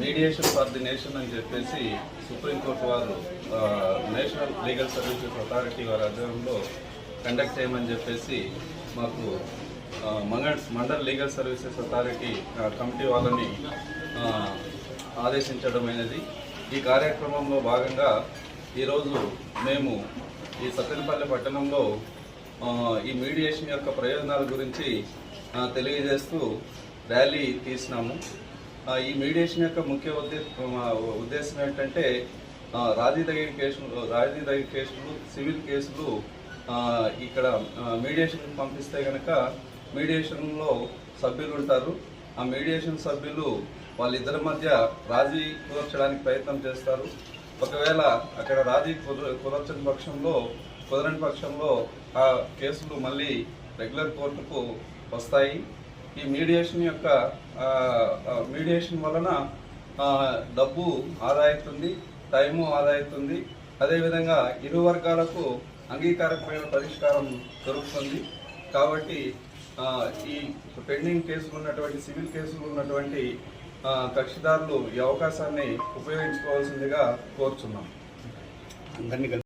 Mediation for the nation అని చెప్పేసి supreme court వారు నేషనల్ లీగల్ సర్వీసెస్ అథారిటీ వారి ఆధ్వర్యంలో కండక్ట్ చేయమని చెప్పేసి మాకు ఆ, Mangal Mandal legal services authority committee వాళ్ళని ఆదేశించడమైనది ఈ కార్యక్రమంలో భాగంగా ఈరోజు మేము ఈ సత్యనపల్లి పట్టణంలో ఈ మీడియేషన్ యొక్క ప్రయోజనాల గురించి తెలియజేస్తూ ర్యాలీ తీసినాము. ఈ మీడియేషన్ యొక్క ముఖ్య ఉద్దే ఉద్దేశం ఏంటంటే రాజీ తగిన కేసులు రాజీ తగిన కేసులు సివిల్ కేసులు ఇక్కడ మీడియేషన్ పంపిస్తే కనుక మీడియేషన్లో సభ్యులు ఉంటారు. ఆ మీడియేషన్ సభ్యులు వాళ్ళిద్దరి మధ్య రాజీ కుదర్చడానికి ప్రయత్నం చేస్తారు. ఒకవేళ అక్కడ రాజీ కుదర కుదర్చని పక్షంలో కుదరని పక్షంలో ఆ కేసులు మళ్ళీ రెగ్యులర్ కోర్టుకు వస్తాయి. ఈ మీడియేషన్ యొక్క మీడియేషన్ వలన డబ్బు ఆదా అవుతుంది టైము ఆదా అవుతుంది అదేవిధంగా ఇరు వర్గాలకు అంగీకారమైన పరిష్కారం దొరుకుతుంది. కాబట్టి ఈ పెండింగ్ కేసులు ఉన్నటువంటి సివిల్ కేసులు ఉన్నటువంటి కక్షిదారులు ఈ అవకాశాన్ని ఉపయోగించుకోవాల్సిందిగా కోరుచున్నాం. అందరినీ